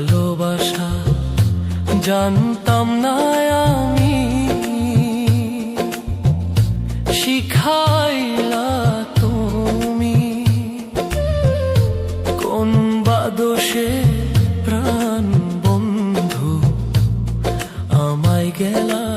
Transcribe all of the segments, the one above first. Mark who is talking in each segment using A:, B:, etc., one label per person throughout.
A: ভালোবাসা জানতাম না আমি। শিখাইলা তুমি কোন বা দোষে প্রাণ বন্ধু। আমায় গেলা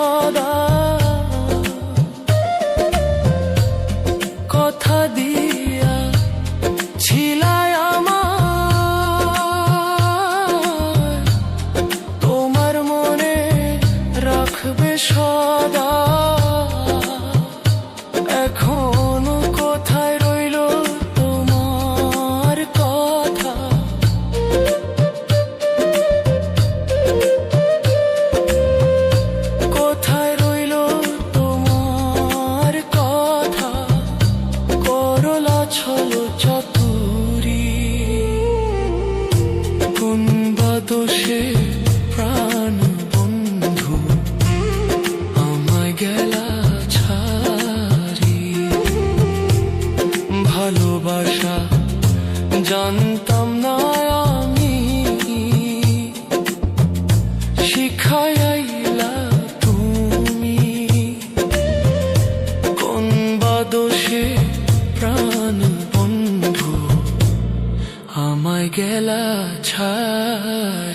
A: todo. বা সে প্রাণ বন্ধু গেলা ভালোবাসা জানতাম আমায় গেলা ছাড়ি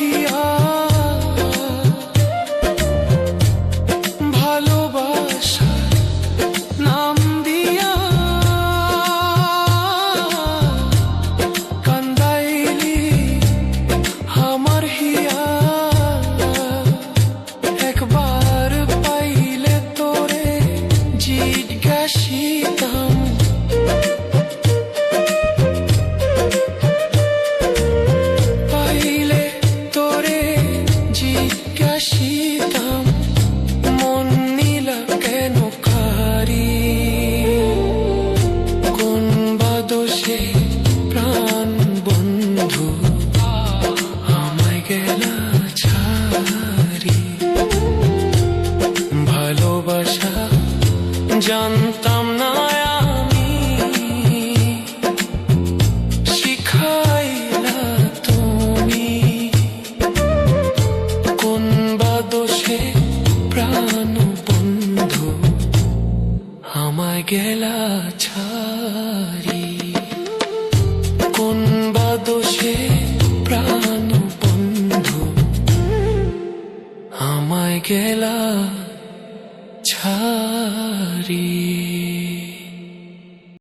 A: की आ গেলা ছারি কোন বা দোষে প্রাণ বন্ধু? আমায় গেলা ছারি